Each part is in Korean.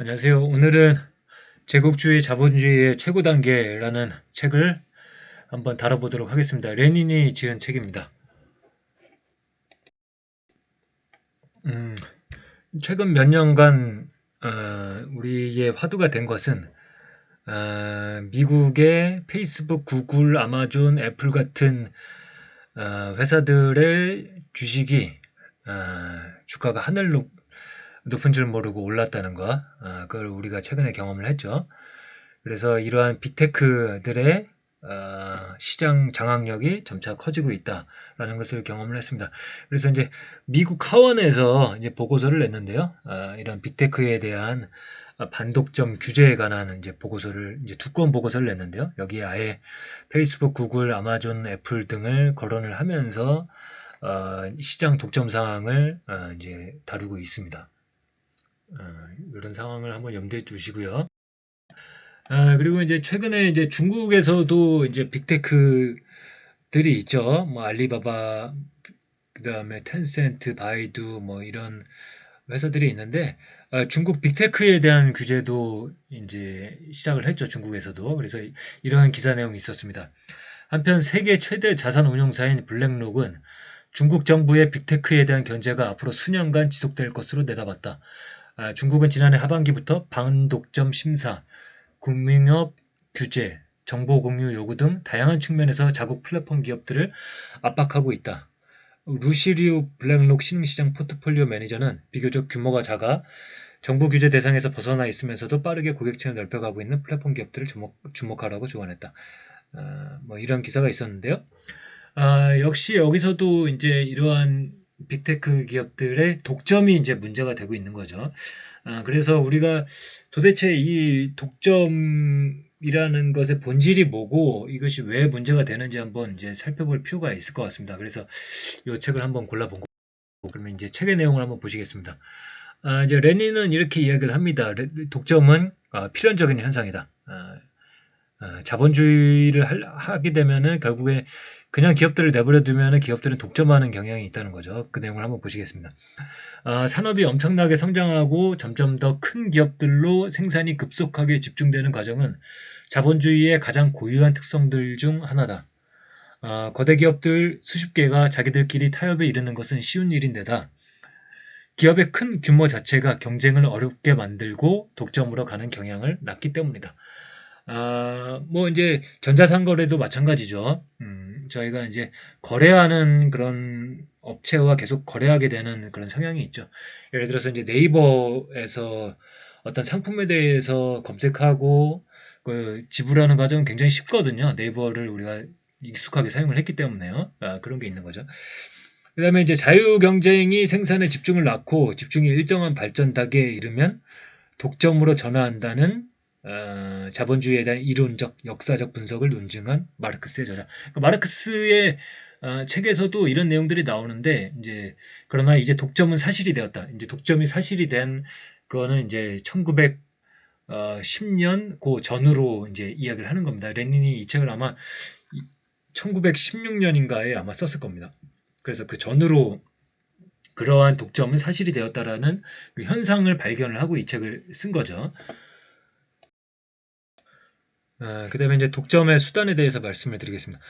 안녕하세요. 오늘은 제국주의 자본주의의 최고 단계라는 책을 한번 다뤄보도록 하겠습니다. 레닌이 지은 책입니다. 음, 최근 몇 년간 어, 우리의 화두가 된 것은 어, 미국의 페이스북, 구글, 아마존, 애플 같은 어, 회사들의 주식이 어, 주가가 하늘로 높은 줄 모르고 올랐다는 거, 어, 그걸 우리가 최근에 경험을 했죠. 그래서 이러한 빅테크들의 어, 시장 장악력이 점차 커지고 있다라는 것을 경험을 했습니다. 그래서 이제 미국 하원에서 이제 보고서를 냈는데요. 어, 이런 빅테크에 대한 반독점 규제에 관한 이제 보고서를 이제 두꺼운 보고서를 냈는데요. 여기에 아예 페이스북, 구글, 아마존, 애플 등을 거론을 하면서 어, 시장 독점 상황을 어, 이제 다루고 있습니다. 어, 이런 상황을 한번 염두에 두시고요. 아, 그리고 이제 최근에 이제 중국에서도 이제 빅테크들이 있죠. 뭐 알리바바, 그 다음에 텐센트, 바이두 뭐 이런 회사들이 있는데 아, 중국 빅테크에 대한 규제도 이제 시작을 했죠. 중국에서도. 그래서 이러한 기사 내용이 있었습니다. 한편 세계 최대 자산 운용사인 블랙록은 중국 정부의 빅테크에 대한 견제가 앞으로 수년간 지속될 것으로 내다봤다. 아, 중국은 지난해 하반기부터 반독점 심사, 국민업 규제, 정보 공유 요구 등 다양한 측면에서 자국 플랫폼 기업들을 압박하고 있다. 루시리우 블랙록 신흥시장 포트폴리오 매니저는 비교적 규모가 작아 정부 규제 대상에서 벗어나 있으면서도 빠르게 고객층을 넓혀가고 있는 플랫폼 기업들을 주목, 주목하라고 조언했다. 아, 뭐 이런 기사가 있었는데요. 아, 역시 여기서도 이제 이러한 빅테크 기업들의 독점이 이제 문제가 되고 있는 거죠. 아, 그래서 우리가 도대체 이 독점이라는 것의 본질이 뭐고 이것이 왜 문제가 되는지 한번 이제 살펴볼 필요가 있을 것 같습니다. 그래서 이 책을 한번 골라본 거고 그러면 이제 책의 내용을 한번 보시겠습니다. 아, 이제 레닌은 이렇게 이야기를 합니다. 독점은 아, 필연적인 현상이다. 아, 아, 자본주의를 하게 되면은 결국에 그냥 기업들을 내버려 두면 기업들은 독점하는 경향이 있다는 거죠. 그 내용을 한번 보시겠습니다. 아, 산업이 엄청나게 성장하고 점점 더 큰 기업들로 생산이 급속하게 집중되는 과정은 자본주의의 가장 고유한 특성들 중 하나다. 아, 거대 기업들 수십 개가 자기들끼리 타협에 이르는 것은 쉬운 일인데다 기업의 큰 규모 자체가 경쟁을 어렵게 만들고 독점으로 가는 경향을 낳기 때문이다. 아, 뭐 이제 전자상거래도 마찬가지죠. 음, 저희가 이제 거래하는 그런 업체와 계속 거래하게 되는 그런 성향이 있죠. 예를 들어서 이제 네이버에서 어떤 상품에 대해서 검색하고 그 지불하는 과정은 굉장히 쉽거든요. 네이버를 우리가 익숙하게 사용을 했기 때문에요. 아, 그런 게 있는 거죠. 그 다음에 이제 자유 경쟁이 생산에 집중을 낳고 집중이 일정한 발전 단계에 이르면 독점으로 전환한다는 어, 자본주의에 대한 이론적, 역사적 분석을 논증한 마르크스의 저자. 그러니까 마르크스의 어, 책에서도 이런 내용들이 나오는데 이제 그러나 이제 독점은 사실이 되었다. 이제 독점이 사실이 된 거는 이제 1910년 그 전후로 이제 이야기를 하는 겁니다. 레닌이 이 책을 아마 1916년인가에 아마 썼을 겁니다. 그래서 그 전후로 그러한 독점은 사실이 되었다라는 그 현상을 발견을 하고 이 책을 쓴 거죠. 아, 그 다음에 이제 독점의 수단에 대해서 말씀을 드리겠습니다.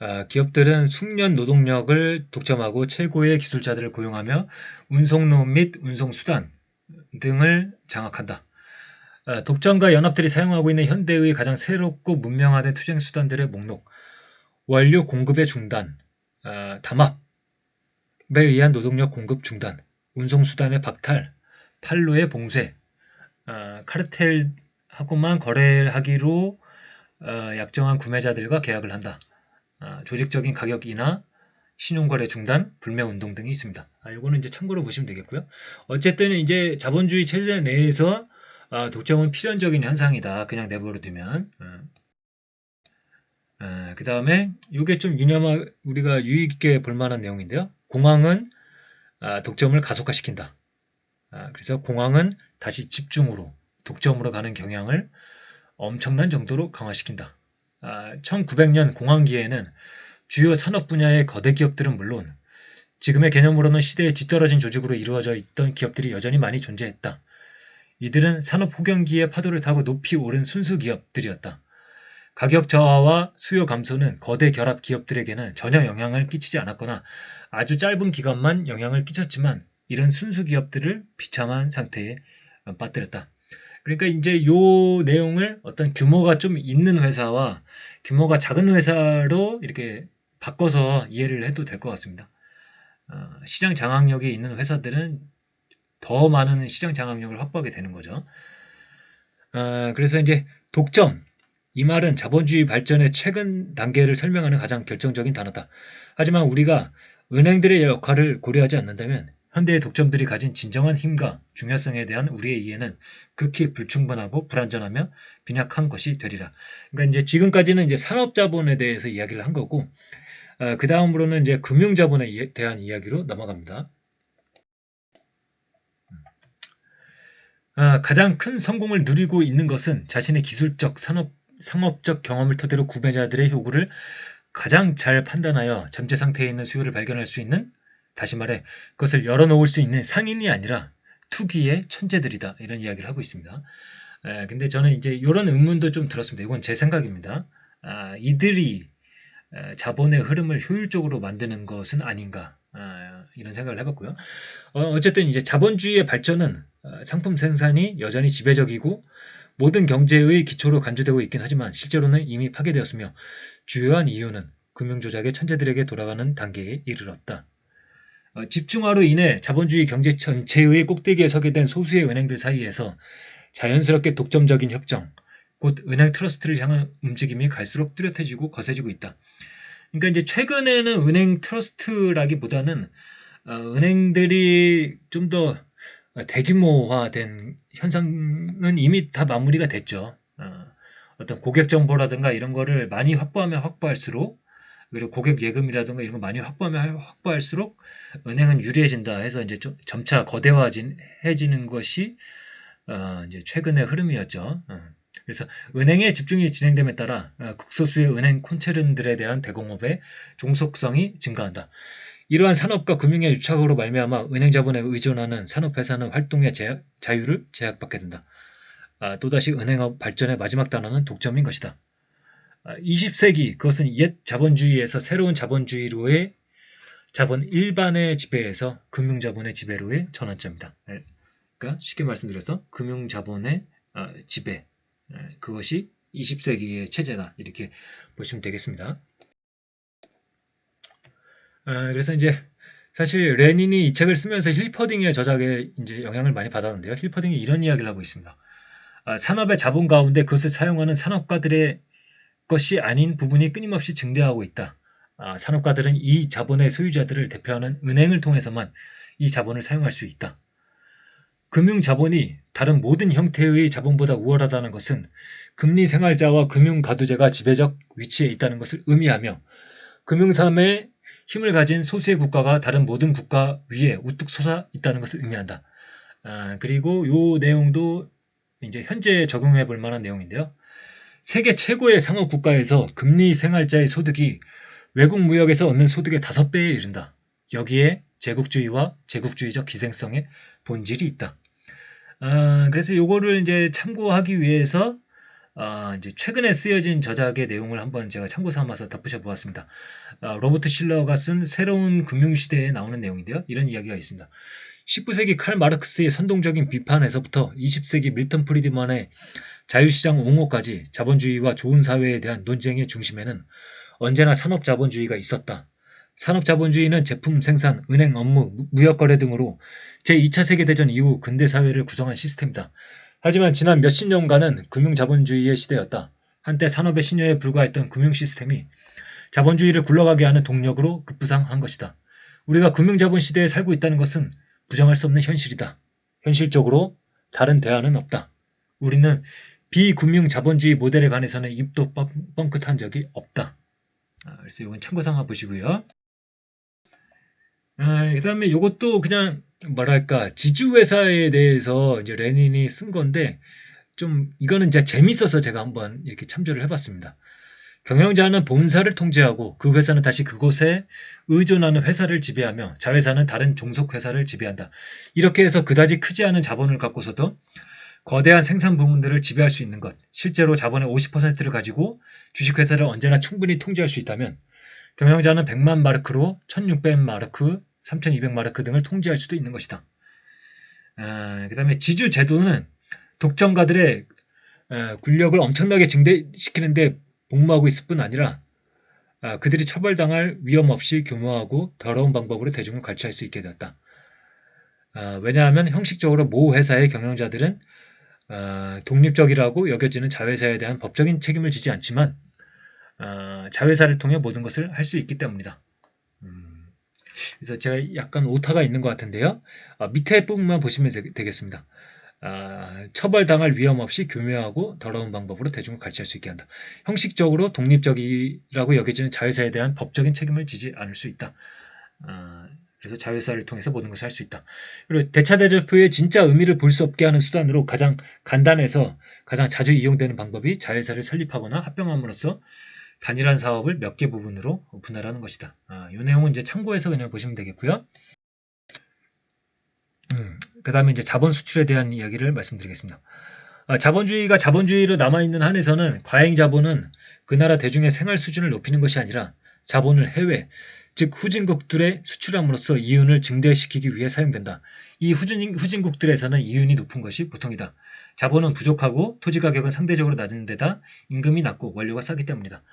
아, 기업들은 숙련 노동력을 독점하고 최고의 기술자들을 고용하며 운송로 및 운송수단 등을 장악한다. 아, 독점과 연합들이 사용하고 있는 현대의 가장 새롭고 문명화된 투쟁 수단들의 목록 원료 공급의 중단, 아, 담합에 의한 노동력 공급 중단, 운송수단의 박탈, 팔로의 봉쇄, 아, 카르텔하고만 거래를 하기로 어, 약정한 구매자들과 계약을 한다. 어, 조직적인 가격이나 신용거래 중단, 불매운동 등이 있습니다. 아, 이거는 이제 참고로 보시면 되겠고요. 어쨌든 이제 자본주의 체제 내에서 아, 독점은 필연적인 현상이다. 그냥 내버려 두면. 음. 아, 그 다음에 이게 좀 유념하 우리가 유익 있게 볼 만한 내용인데요. 공황은 아, 독점을 가속화시킨다. 아, 그래서 공황은 다시 집중으로 독점으로 가는 경향을 엄청난 정도로 강화시킨다. 아, 1900년 공황기에는 주요 산업 분야의 거대 기업들은 물론 지금의 개념으로는 시대에 뒤떨어진 조직으로 이루어져 있던 기업들이 여전히 많이 존재했다. 이들은 산업 호경기의 파도를 타고 높이 오른 순수 기업들이었다. 가격 저하와 수요 감소는 거대 결합 기업들에게는 전혀 영향을 끼치지 않았거나 아주 짧은 기간만 영향을 끼쳤지만 이런 순수 기업들을 비참한 상태에 빠뜨렸다. 그러니까 이제 요 내용을 어떤 규모가 좀 있는 회사와 규모가 작은 회사로 이렇게 바꿔서 이해를 해도 될 것 같습니다. 어, 시장 장악력이 있는 회사들은 더 많은 시장 장악력을 확보하게 되는 거죠. 어, 그래서 이제 독점 이 말은 자본주의 발전의 최근 단계를 설명하는 가장 결정적인 단어다. 하지만 우리가 은행들의 역할을 고려하지 않는다면 현대의 독점들이 가진 진정한 힘과 중요성에 대한 우리의 이해는 극히 불충분하고 불완전하며 빈약한 것이 되리라. 그러니까 이제 지금까지는 이제 산업자본에 대해서 이야기를 한 거고, 어, 그 다음으로는 이제 금융자본에 대한 이야기로 넘어갑니다. 어, 가장 큰 성공을 누리고 있는 것은 자신의 기술적, 산업, 상업적 경험을 토대로 구매자들의 요구를 가장 잘 판단하여 잠재 상태에 있는 수요를 발견할 수 있는 다시 말해 그것을 열어놓을 수 있는 상인이 아니라 투기의 천재들이다 이런 이야기를 하고 있습니다. 에, 근데 저는 이제 이런 의문도 좀 들었습니다. 이건 제 생각입니다. 아, 이들이 에, 자본의 흐름을 효율적으로 만드는 것은 아닌가 아, 이런 생각을 해봤고요. 어, 쨌든 이제 자본주의의 발전은 어, 상품 생산이 여전히 지배적이고 모든 경제의 기초로 간주되고 있긴 하지만 실제로는 이미 파괴되었으며 주요한 이유는 금융조작의 천재들에게 돌아가는 단계에 이르렀다. 어, 집중화로 인해 자본주의 경제 전체의 꼭대기에 서게 된 소수의 은행들 사이에서 자연스럽게 독점적인 협정, 곧 은행 트러스트를 향한 움직임이 갈수록 뚜렷해지고 거세지고 있다. 그러니까 이제 최근에는 은행 트러스트라기보다는 어, 은행들이 좀 더 대규모화된 현상은 이미 다 마무리가 됐죠. 어, 어떤 고객 정보라든가 이런 거를 많이 확보하면 확보할수록 그리고 고객 예금이라든가 이런 거 많이 확보하면 확보할수록 은행은 유리해진다 해서 이제 좀 점차 거대화해지는 것이 어 이제 최근의 흐름이었죠. 어. 그래서 은행의 집중이 진행됨에 따라 어, 극소수의 은행 콘체른들에 대한 대공업의 종속성이 증가한다. 이러한 산업과 금융의 유착으로 말미암아 은행 자본에 의존하는 산업회사는 활동의 제, 자유를 제약받게 된다. 아, 또다시 은행업 발전의 마지막 단어는 독점인 것이다. 20세기 아, 그것은 옛 자본주의에서 새로운 자본주의로의 자본 일반의 지배에서 금융자본의 지배로의 전환점이다. 네. 그러니까 쉽게 말씀드려서 금융자본의 아, 지배 네, 그것이 20세기의 체제다 이렇게 보시면 되겠습니다. 아, 그래서 이제 사실 레닌이 이 책을 쓰면서 힐퍼딩의 저작에 이제 영향을 많이 받았는데요. 힐퍼딩이 이런 이야기를 하고 있습니다. 산업의 자본 가운데 그것을 사용하는 산업가들의 것이 아닌 부분이 끊임없이 증대하고 있다. 아, 산업가들은 이 자본의 소유자들을 대표하는 은행을 통해서만 이 자본을 사용할 수 있다. 금융 자본이 다른 모든 형태의 자본보다 우월하다는 것은 금리 생활자와 금융 가두제가 지배적 위치에 있다는 것을 의미하며 금융산업에 힘을 가진 소수의 국가가 다른 모든 국가 위에 우뚝 솟아 있다는 것을 의미한다. 아, 그리고 이 내용도 이제 현재 적용해 볼 만한 내용인데요. 세계 최고의 상업 국가에서 금리 생활자의 소득이 외국 무역에서 얻는 소득의 5배에 이른다. 여기에 제국주의와 제국주의적 기생성의 본질이 있다. 아, 그래서 요거를 이제 참고하기 위해서 아, 이제 최근에 쓰여진 저작의 내용을 한번 제가 참고 삼아서 덧붙여 보았습니다. 아, 로버트 실러가 쓴 새로운 금융시대에 나오는 내용인데요. 이런 이야기가 있습니다. 19세기 칼 마르크스의 선동적인 비판에서부터 20세기 밀턴 프리드만의 자유시장 옹호까지 자본주의와 좋은 사회에 대한 논쟁의 중심에는 언제나 산업자본주의가 있었다. 산업자본주의는 제품 생산, 은행 업무, 무역거래 등으로 제2차 세계대전 이후 근대사회를 구성한 시스템이다. 하지만 지난 몇십 년간은 금융자본주의의 시대였다. 한때 산업의 신여에 불과했던 금융시스템이 자본주의를 굴러가게 하는 동력으로 급부상한 것이다. 우리가 금융자본 시대에 살고 있다는 것은 부정할 수 없는 현실이다. 현실적으로 다른 대안은 없다. 우리는 비금융 자본주의 모델에 관해서는 입도 뻥끗한 적이 없다. 아, 그래서 이건 참고 삼아 보시고요. 아, 그 다음에 이것도 그냥 뭐랄까 지주회사에 대해서 이제 레닌이 쓴 건데 좀 이거는 제가 재밌어서 제가 한번 이렇게 참조를 해봤습니다. 경영자는 본사를 통제하고 그 회사는 다시 그곳에 의존하는 회사를 지배하며 자회사는 다른 종속 회사를 지배한다. 이렇게 해서 그다지 크지 않은 자본을 갖고서도 거대한 생산 부문들을 지배할 수 있는 것, 실제로 자본의 50%를 가지고 주식회사를 언제나 충분히 통제할 수 있다면 경영자는 100만 마르크로 1600 마르크, 3200 마르크 등을 통제할 수도 있는 것이다. 아, 그 다음에 지주 제도는 독점가들의 아, 군력을 엄청나게 증대시키는데 복무하고 있을 뿐 아니라 아, 그들이 처벌당할 위험 없이 교묘하고 더러운 방법으로 대중을 갈취할 수 있게 되었다. 아, 왜냐하면 형식적으로 모 회사의 경영자들은 아, 독립적이라고 여겨지는 자회사에 대한 법적인 책임을 지지 않지만 아, 자회사를 통해 모든 것을 할 수 있기 때문이다. 음, 그래서 제가 약간 오타가 있는 것 같은데요. 아, 밑에 부분만 보시면 되, 겠습니다 아, 처벌당할 위험 없이 교묘하고 더러운 방법으로 대중을 갈취할 수 있게 한다. 형식적으로 독립적이라고 여겨지는 자회사에 대한 법적인 책임을 지지 않을 수 있다. 아, 그래서 자회사를 통해서 모든 것을 할 수 있다. 그리고 대차대조표의 진짜 의미를 볼 수 없게 하는 수단으로 가장 간단해서 가장 자주 이용되는 방법이 자회사를 설립하거나 합병함으로써 단일한 사업을 몇 개 부분으로 분할하는 것이다. 아, 이 내용은 이제 참고해서 그냥 보시면 되겠고요. 음, 그 다음에 이제 자본 수출에 대한 이야기를 말씀드리겠습니다. 아, 자본주의가 자본주의로 남아있는 한에서는 과잉 자본은 그 나라 대중의 생활 수준을 높이는 것이 아니라 자본을 해외, 즉 후진국들에 수출함으로써 이윤을 증대시키기 위해 사용된다. 이 후진, 후진국들에서는 이윤이 높은 것이 보통이다. 자본은 부족하고 토지 가격은 상대적으로 낮은 데다 임금이 낮고 원료가 싸기 때문이다.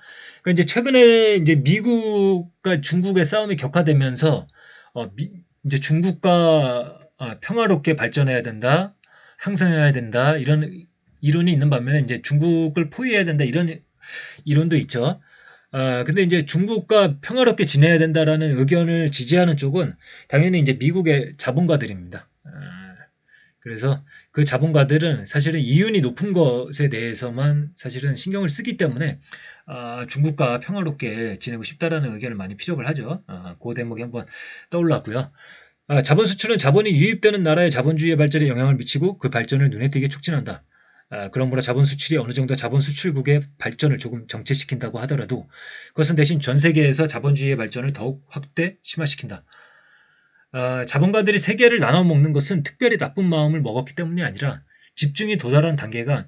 그러니까 이제 최근에 이제 미국과 중국의 싸움이 격화되면서 어, 미, 이제 중국과 아, 평화롭게 발전해야 된다, 항상해야 된다 이런 이론이 있는 반면에 이제 중국을 포위해야 된다 이런 이론도 있죠. 아, 근데 이제 중국과 평화롭게 지내야 된다라는 의견을 지지하는 쪽은 당연히 이제 미국의 자본가들입니다. 아, 그래서 그 자본가들은 사실은 이윤이 높은 것에 대해서만 사실은 신경을 쓰기 때문에 아, 중국과 평화롭게 지내고 싶다라는 의견을 많이 피력을 하죠. 아, 그 대목이 한번 떠올랐고요. 아, 자본 수출은 자본이 유입되는 나라의 자본주의의 발전에 영향을 미치고 그 발전을 눈에 띄게 촉진한다. 아, 그러므로 자본 수출이 어느 정도 자본 수출국의 발전을 조금 정체시킨다고 하더라도 그것은 대신 전 세계에서 자본주의의 발전을 더욱 확대 심화시킨다. 아, 자본가들이 세계를 나눠 먹는 것은 특별히 나쁜 마음을 먹었기 때문이 아니라 집중이 도달한 단계가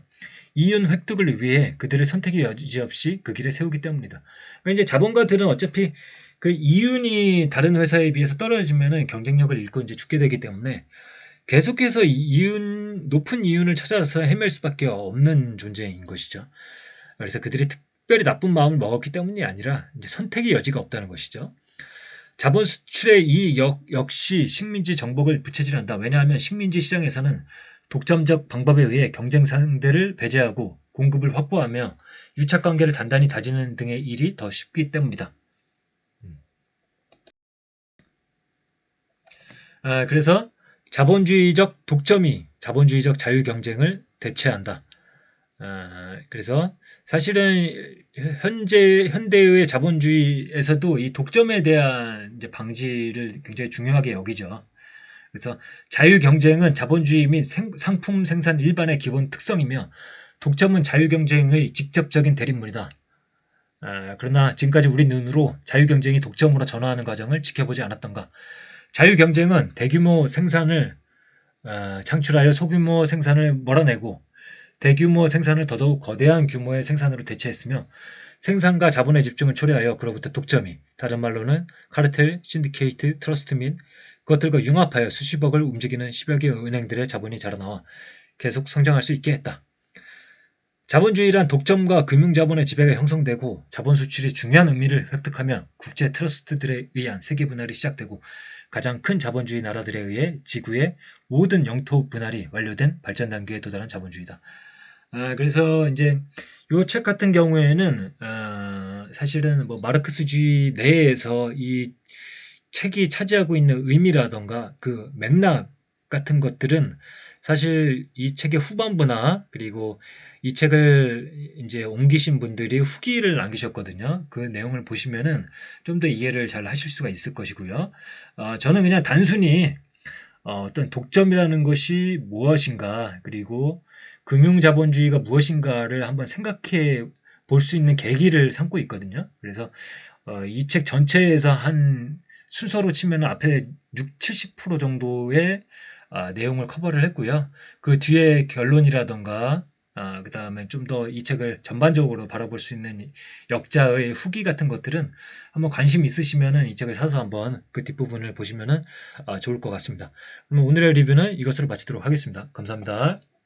이윤 획득을 위해 그들의 선택의 여지 없이 그 길에 세우기 때문이다. 그러니까 이제 자본가들은 어차피 그 이윤이 다른 회사에 비해서 떨어지면은 경쟁력을 잃고 이제 죽게 되기 때문에 계속해서 이윤 높은 이윤을 찾아서 헤맬 수밖에 없는 존재인 것이죠. 그래서 그들이 특별히 나쁜 마음을 먹었기 때문이 아니라 이제 선택의 여지가 없다는 것이죠. 자본 수출의 이 역, 역시 식민지 정복을 부채질한다. 왜냐하면 식민지 시장에서는 독점적 방법에 의해 경쟁 상대를 배제하고 공급을 확보하며 유착 관계를 단단히 다지는 등의 일이 더 쉽기 때문이다. 아, 그래서 자본주의적 독점이 자본주의적 자유 경쟁을 대체한다. 아, 그래서 사실은 현재 현대의 자본주의에서도 이 독점에 대한 이제 방지를 굉장히 중요하게 여기죠. 그래서 자유 경쟁은 자본주의 및 생, 상품 생산 일반의 기본 특성이며 독점은 자유 경쟁의 직접적인 대립물이다. 아, 그러나 지금까지 우리 눈으로 자유 경쟁이 독점으로 전환하는 과정을 지켜보지 않았던가? 자유 경쟁은 대규모 생산을 어, 창출하여 소규모 생산을 몰아내고 대규모 생산을 더더욱 거대한 규모의 생산으로 대체했으며 생산과 자본의 집중을 초래하여 그로부터 독점이 다른 말로는 카르텔, 신디케이트, 트러스트 및 그것들과 융합하여 수십억을 움직이는 10여 개 은행들의 자본이 자라나와 계속 성장할 수 있게 했다. 자본주의란 독점과 금융자본의 지배가 형성되고 자본 수출이 중요한 의미를 획득하며 국제 트러스트들에 의한 세계 분할이 시작되고 가장 큰 자본주의 나라들에 의해 지구의 모든 영토 분할이 완료된 발전 단계에 도달한 자본주의다. 아, 그래서 이제 이책 같은 경우에는 아, 사실은 뭐 마르크스주의 내에서 이 책이 차지하고 있는 의미라던가 그 맥락 같은 것들은 사실 이 책의 후반부나 그리고 이 책을 이제 옮기신 분들이 후기를 남기셨거든요. 그 내용을 보시면은 좀 더 이해를 잘 하실 수가 있을 것이고요. 어, 저는 그냥 단순히 어, 어떤 독점이라는 것이 무엇인가 그리고 금융자본주의가 무엇인가를 한번 생각해 볼 수 있는 계기를 삼고 있거든요. 그래서 어, 이 책 전체에서 한 순서로 치면 앞에 6, 70% 정도의 아, 내용을 커버를 했고요. 그 뒤에 결론이라던가 아, 그 다음에 좀 더 이 책을 전반적으로 바라볼 수 있는 역자의 후기 같은 것들은 한번 관심 있으시면은 이 책을 사서 한번 그 뒷부분을 보시면은 아, 좋을 것 같습니다. 그러면 오늘의 리뷰는 이것으로 마치도록 하겠습니다. 감사합니다.